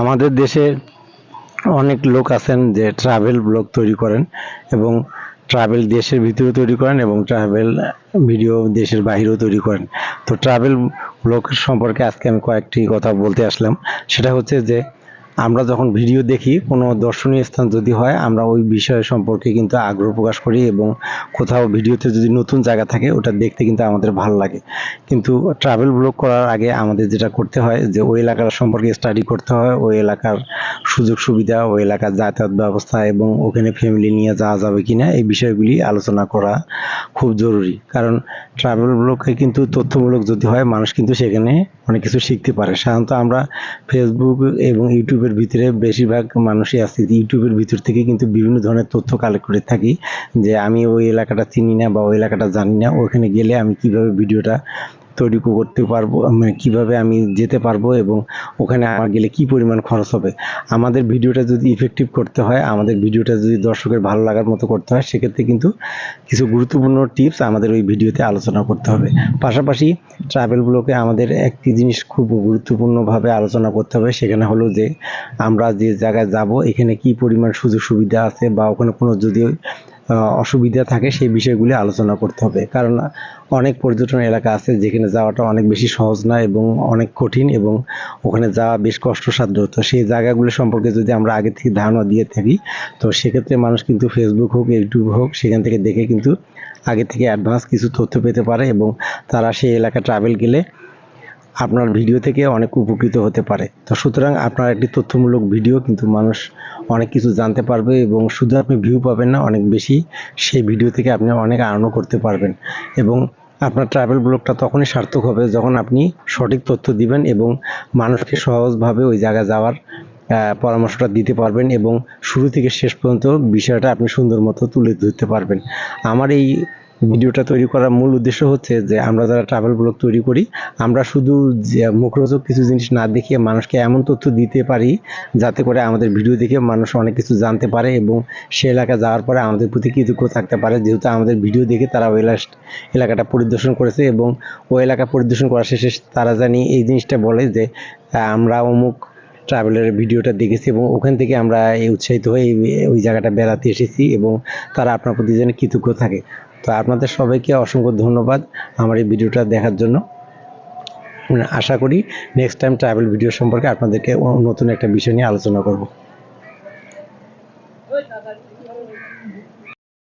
আমাদের দেশে অনেক লোক আছেন যে ট্রাভেল ব্লগ তৈরি করেন এবং ট্রাভেল দেশের ভিতরেও তৈরি করেন এবং ট্রাভেল ভিডিও দেশের বাইরেও তৈরি করেন। তো ট্রাভেল ব্লগ সম্পর্কে আজকে আমি কয়েকটি কথা বলতে আসলাম। সেটা হচ্ছে যে আমরা যখন ভিডিও দেখি, কোনো দর্শনীয় স্থান যদি হয়, আমরা ওই বিষয় সম্পর্কে কিন্তু আগ্রহ প্রকাশ করি এবং কোথাও ভিডিওতে যদি নতুন জায়গা থাকে, ওটা দেখতে কিন্তু আমাদের ভালো লাগে। কিন্তু ট্রাভেল ব্লগ করার আগে আমাদের যেটা করতে হয়, যে ওই এলাকার সম্পর্কে স্টাডি করতে হয়, ওই এলাকার সুযোগ সুবিধা, ওই এলাকার যাতায়াত ব্যবস্থা এবং ওখানে ফ্যামিলি নিয়ে যাওয়া যাবে কি না এই বিষয়গুলি আলোচনা করা খুব জরুরি। কারণ ট্রাভেল ব্লগে কিন্তু তথ্যমূলক যদি হয়, মানুষ কিন্তু সেখানে অনেক কিছু শিখতে পারে। সাধারণত আমরা ফেসবুক এবং ইউটিউবের ভিতরে বেশিরভাগ মানুষই আছে, ইউটিউবের ভিতর থেকে কিন্তু বিভিন্ন ধরনের তথ্য কালেক্ট করে থাকি যে আমি ওই এলাকাটা চিনি না বা ওই এলাকাটা জানি না ওখানে গেলে আমি কীভাবে ভিডিওটা তৈরি করতে পারব মানে কীভাবে আমি যেতে পারব এবং ওখানে আমার গেলে কি পরিমাণ খরচ হবে। আমাদের ভিডিওটা যদি ইফেক্টিভ করতে হয়, আমাদের ভিডিওটা যদি দর্শকের ভালো লাগার মতো করতে হয়, সেক্ষেত্রে কিন্তু কিছু গুরুত্বপূর্ণ টিপস আমাদের ওই ভিডিওতে আলোচনা করতে হবে। পাশাপাশি ট্রাভেল ব্লকে আমাদের একটি জিনিস খুব গুরুত্বপূর্ণভাবে আলোচনা করতে হবে, সেখানে হলো যে আমরা যে জায়গায় যাব, এখানে কি পরিমাণ সুযোগ সুবিধা আছে বা ওখানে কোনো যদি অসুবিধা থাকে, সেই বিষয়গুলি আলোচনা করতে হবে। কারণ অনেক পর্যটন এলাকা আছে যেখানে যাওয়াটা অনেক বেশি সহজ না এবং অনেক কঠিন এবং ওখানে যাওয়া বেশ কষ্টসাধ্য। তো সেই জায়গাগুলো সম্পর্কে যদি আমরা আগে থেকে ধারণা দিয়ে থাকি, তো সেক্ষেত্রে মানুষ কিন্তু ফেসবুক হোক ইউটিউব হোক, সেখান থেকে দেখে কিন্তু আগে থেকে অ্যাডভান্স কিছু তথ্য পেতে পারে এবং তারা সেই এলাকা ট্রাভেল গেলে আপনার ভিডিও থেকে অনেক উপকৃত হতে পারে। তো সুতরাং আপনার একটি তথ্যমূলক ভিডিও কিন্তু মানুষ অনেক কিছু জানতে পারবে এবং শুধু আপনি ভিউ পাবেন না, অনেক বেশি সেই ভিডিও থেকে আপনি অনেক আর্নও করতে পারবেন। এবং আপনার ট্রাভেল ব্লগটা তখনই সার্থক হবে যখন আপনি সঠিক তথ্য দিবেন এবং মানুষকে সহজভাবে ওই জায়গায় যাওয়ার পরামর্শটা দিতে পারবেন এবং শুরু থেকে শেষ পর্যন্ত বিষয়টা আপনি সুন্দর মতো তুলে ধরতে পারবেন। আমার এই ভিডিওটা তৈরি করার মূল উদ্দেশ্য হচ্ছে যে আমরা যারা ট্রাভেল ব্লগ তৈরি করি, আমরা শুধু মুখরোচক কিছু জিনিস না দেখিয়ে মানুষকে এমন তথ্য দিতে পারি যাতে করে আমাদের ভিডিও দেখে মানুষ অনেক কিছু জানতে পারে এবং সে এলাকা যাওয়ার পরে আমাদের প্রতি কৃতজ্ঞ থাকতে পারে। যেহেতু আমাদের ভিডিও দেখে তারা ওই এলাকাটা পরিদর্শন করেছে এবং ওই এলাকা পরিদর্শন করার শেষে তারা জানি এই জিনিসটা বলে যে আমরা অমুক ট্রাভেলের ভিডিওটা দেখেছি এবং ওখান থেকে আমরা উৎসাহিত হয়ে ওই জায়গাটা বেড়াতে এসেছি এবং তারা আপনার প্রতি যেন কৃতজ্ঞ থাকে। তো আপনাদের সবাইকে অসংখ্য ধন্যবাদ আমার এই ভিডিওটা দেখার জন্য। আশা করি নেক্সট টাইম ট্রাভেল ভিডিও সম্পর্কে আপনাদেরকে নতুন একটা বিষয় নিয়ে আলোচনা করব।